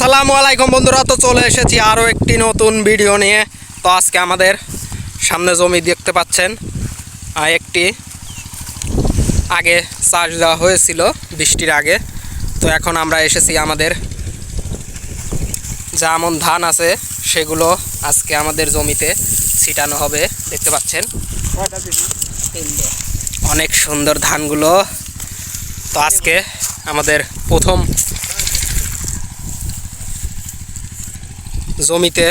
আসসালামু আলাইকুম বন্ধুরা তো চলে এসেছি আরও একটি নতুন ভিডিও নিয়ে। তো আজকে আমাদের সামনে জমি দেখতে পাচ্ছেন একটি আগে চাষ দেওয়া হয়েছিল বৃষ্টির আগে। তো এখন আমরা এসেছি আমাদের যা আমন ধান আছে সেগুলো আজকে আমাদের জমিতে ছিটানো হবে দেখতে পাচ্ছেন? অনেক সুন্দর ধানগুলো। তো আজকে আমাদের প্রথম জমিতে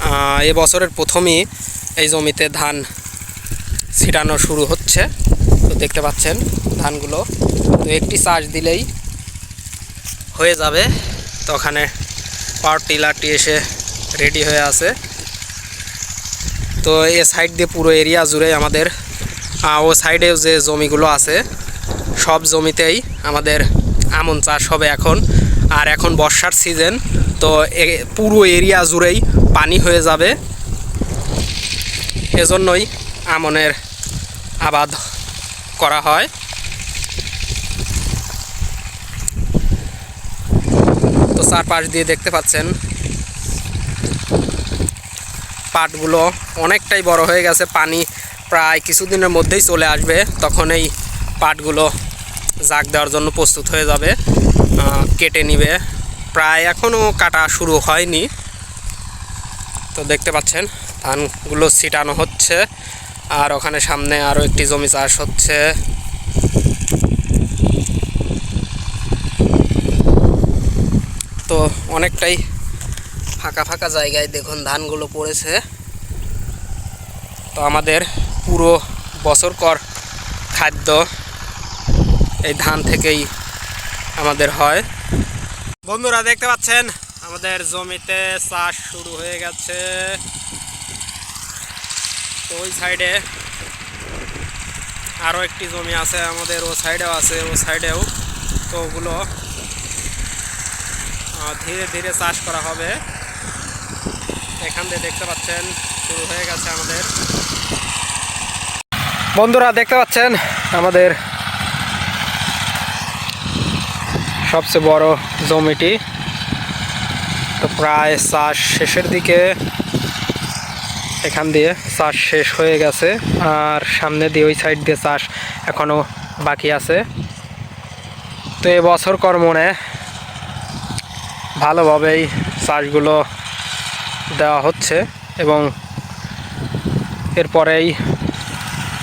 আহ, এ বছরের প্রথমই এই জমিতে ধান ছিটানো শুরু হচ্ছে। তো দেখতে পাচ্ছেন ধানগুলো। তো একটি চাষ দিলেই হয়ে যাবে। তো ওখানে পাওয়ার টিলারটি এসে রেডি হয়ে আছে। তো এ সাইড দিয়ে পুরো এরিয়া জুড়ে আমাদের ও সাইডেও যে জমিগুলো আছে সব জমিতেই আমাদের আমন চাষ হবে এখন। আর এখন বর্ষার সিজন, তো পুরো এরিয়া জুড়েই পানি হয়ে যাবে। এজন্যই আমনের আবাদ করা হয়। তো চারপাশ দিয়ে দেখতে পাচ্ছেন, পাটগুলো অনেকটাই বড় হয়ে গেছে। পানি প্রায় কিছুদিনের মধ্যেই চলে আসবে, তখন এই পাটগুলো জাগ দেওয়ার জন্য প্রস্তুত হয়ে যাবে। কেটে নিবে। প্রায় এখনও কাটা শুরু হয়নি। তো দেখতে পাচ্ছেন, ধানগুলো ছিটানো হচ্ছে। আর ওখানে সামনে আরও একটি জমি চাষ হচ্ছে। তো অনেকটাই ফাঁকা ফাঁকা জায়গায় দেখুন ধানগুলো পড়েছে। তো আমাদের পুরো বছরকর খাদ্য এই ধান থেকেই আমাদের হয়। বন্ধুরা, দেখতে পাচ্ছেন? আমাদের জমিতে চাষ শুরু হয়ে গেছে। ওই সাইডে আরও একটি জমি আছে, আমাদের ও সাইডেও আছে, ও সাইডেও। তো ওগুলো ধীরে ধীরে চাষ করা হবে। এখান দিয়ে দেখতে পাচ্ছেন, শুরু হয়ে গেছে আমাদের। বন্ধুরা, দেখতে পাচ্ছেন? আমাদের সবচেয়ে বড় জমিটি। তো প্রায় চাষ শেষের দিকে এখান দিয়ে চাষ শেষ হয়ে গেছে। আর সামনে দিয়ে ওই সাইড দিয়ে চাষ এখনও বাকি আছে। তো এবছর কর্মনে ভালোভাবেই চাষগুলো দেওয়া হচ্ছে এবং এরপরেই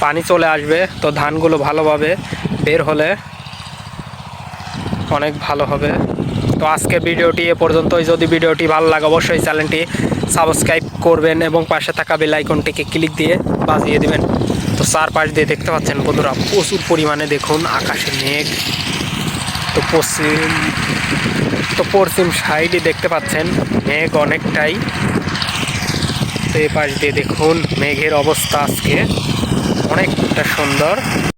পানি চলে আসবে। তো ধানগুলো ভালোভাবে বের হলে অনেক ভালো হবে। তো আজকে ভিডিওটি এ পর্যন্তই। যদি ভিডিওটি ভালো লাগে, অবশ্যই চ্যানেলটি সাবস্ক্রাইব করবেন এবং পাশে থাকা বেল আইকনটিকে ক্লিক দিয়ে বাজিয়ে দিবেন। তো চারপাশ দিয়ে দেখতে পাচ্ছেন বন্ধুরা, প্রচুর পরিমাণে দেখুন আকাশে মেঘ। তো পশ্চিম তো পশ্চিম সাইডে দেখতে পাচ্ছেন মেঘ অনেকটাই। তো এ পাশ দিয়ে দেখুন মেঘের অবস্থা আজকে অনেকটা সুন্দর।